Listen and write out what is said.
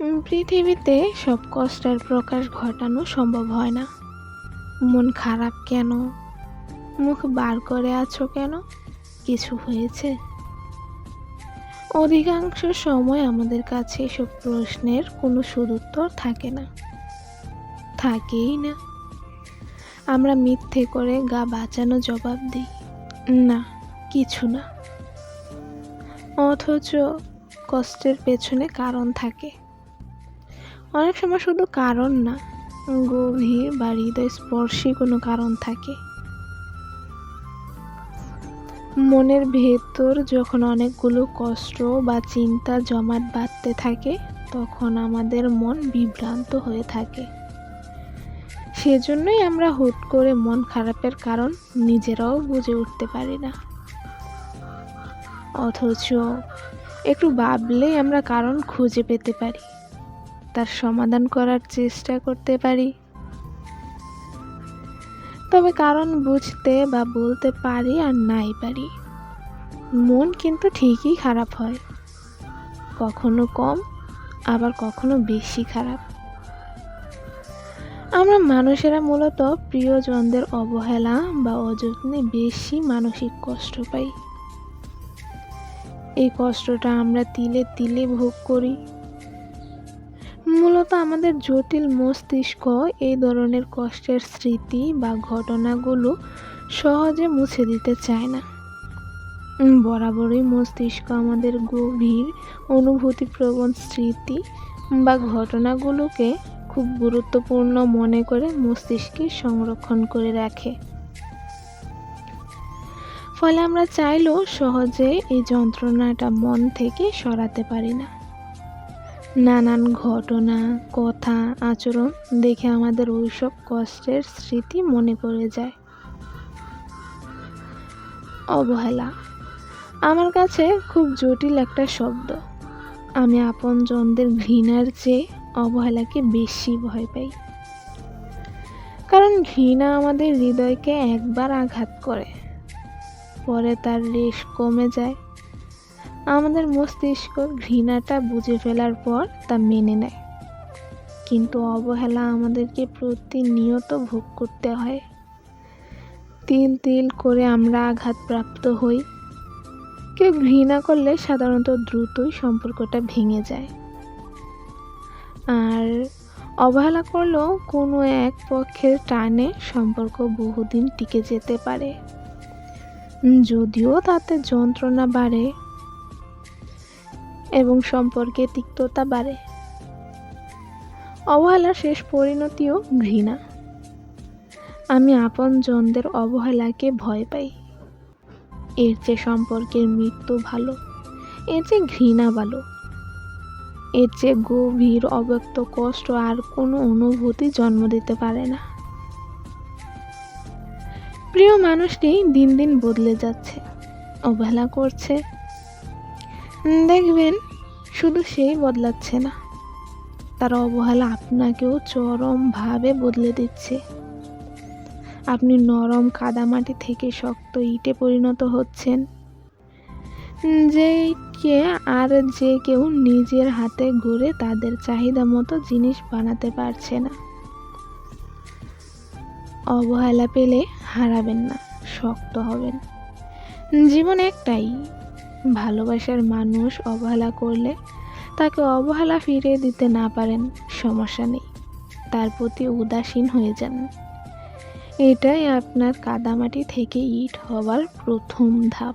পৃথিবীতে সব কষ্টের প্রকাশ ঘটানো সম্ভব হয় না। মন খারাপ কেন? মুখ বার করে আছো কেন? কিছু হয়েছে? অধিকাংশ সময় আমাদের কাছে এসব প্রশ্নের কোনো সদুত্তর থাকে না। থাকেই না। আমরা মিথ্যে করে গা বাঁচানো জবাব দিই। না, কিছু না। অথচ কষ্টের পেছনে কারণ থাকে। অনেক সময় শুধু কারণ না, গভীর বা হৃদয় স্পর্শী কোনো কারণ থাকে। মনের ভেতর যখন অনেকগুলো কষ্ট বা চিন্তা জমাট বাঁধতে থাকে, তখন আমাদের মন বিভ্রান্ত হয়ে থাকে। সেজন্যই আমরা হুট করে মন খারাপের কারণ নিজেরাও বুঝে উঠতে পারি না। অথচ একটু ভাবলেই আমরা কারণ খুঁজে পেতে পারি। তার সমাধান করার চেষ্টা করতে পারি। তবে কারণ বুঝতে বা বলতে পারি আর নাই পারি। মন কিন্তু ঠিকই খারাপ হয়। কখনো কম, আবার কখনো বেশি খারাপ। আমরা মানুষেরা মূলত প্রিয়জনদের অবহেলা বা অযত্নে বেশি মানসিক কষ্ট পাই। এই কষ্টটা আমরা তিলে তিলে ভোগ করি। মূলত আমাদের জটিল মস্তিষ্ক এই ধরনের কষ্টের স্মৃতি বা ঘটনাগুলো সহজে মুছে দিতে চায় না। বরাবরই মস্তিষ্ক আমাদের গভীর, অনুভূতিপ্রবণ স্মৃতি বা ঘটনাগুলোকে খুব গুরুত্বপূর্ণ মনে করে মস্তিষ্কে সংরক্ষণ করে রাখে। ফলে আমরা চাইলেও সহজে এই যন্ত্রণাটা মন থেকে সরাতে পারি না। নানান ঘটনা, কথা, আচরণ দেখে আমাদের ওইসব কষ্টের স্মৃতি মনে পড়ে যায়। অবহেলা। আমার কাছে খুব জটিল একটা শব্দ। আমি আপনজনদের ঘৃণার চেয়ে অবহেলাকে বেশি ভয় পাই। কারণ ঘৃণা আমাদের হৃদয়কে একবার আঘাত করে। পরে তার রেশ কমে যায়। আমাদের মস্তিষ্ক ঘৃণাটা বুঝে ফেলার পর তা মেনে নেয়। কিন্তু অবহেলা আমাদেরকে প্রতিনিয়ত ভোগ করতে হয়। তিল তিল করে আমরা আঘাতপ্রাপ্ত হই। কেউ ঘৃণা করলে সাধারণত দ্রুতই সম্পর্কটা ভেঙে যায়। আর অবহেলা করলেও কোনো এক পক্ষের টানে সম্পর্ক বহুদিন টিকে যেতে পারে। যদিও তাতে যন্ত্রণা বাড়ে এবং সম্পর্কে তিক্ততা বাড়ে। অবহেলার শেষ পরিণতিও ঘৃণা। আমি আপন জনদের অবহেলাকে ভয় পাই। এর চেয়ে সম্পর্কের মৃত্যু ভালো, এর চেয়ে ঘৃণা ভালো, এর চেয়ে গভীর অব্যক্ত কষ্ট আর কোনো অনুভূতি জন্ম দিতে পারে না। প্রিয় মানুষটি দিন দিন বদলে যাচ্ছে, অবহেলা করছে। দেখবেন শুধু সেই বদলাচ্ছে না। তার অবহেলা আপনাকেও চরমভাবে বদলে দিচ্ছে। আপনি নরম কাদামাটি থেকে শক্ত ইটে পরিণত হচ্ছেন। যে কে আর যে কেউ নিজের হাতে গড়ে তাদের চাহিদা মতো জিনিস বানাতে পারছে না। অবহেলা পেলে হারাবেন না, শক্ত হবেন। জীবন একটাই ভালোবাসার মানুষ অবহেলা করলে তাকে অবহেলা ফিরিয়ে দিতে না পারেন, সমস্যা নেই। তার প্রতি উদাসীন হয়ে যান। এটাই আপনার কাদামাটি থেকে ইট হওয়ার প্রথম ধাপ।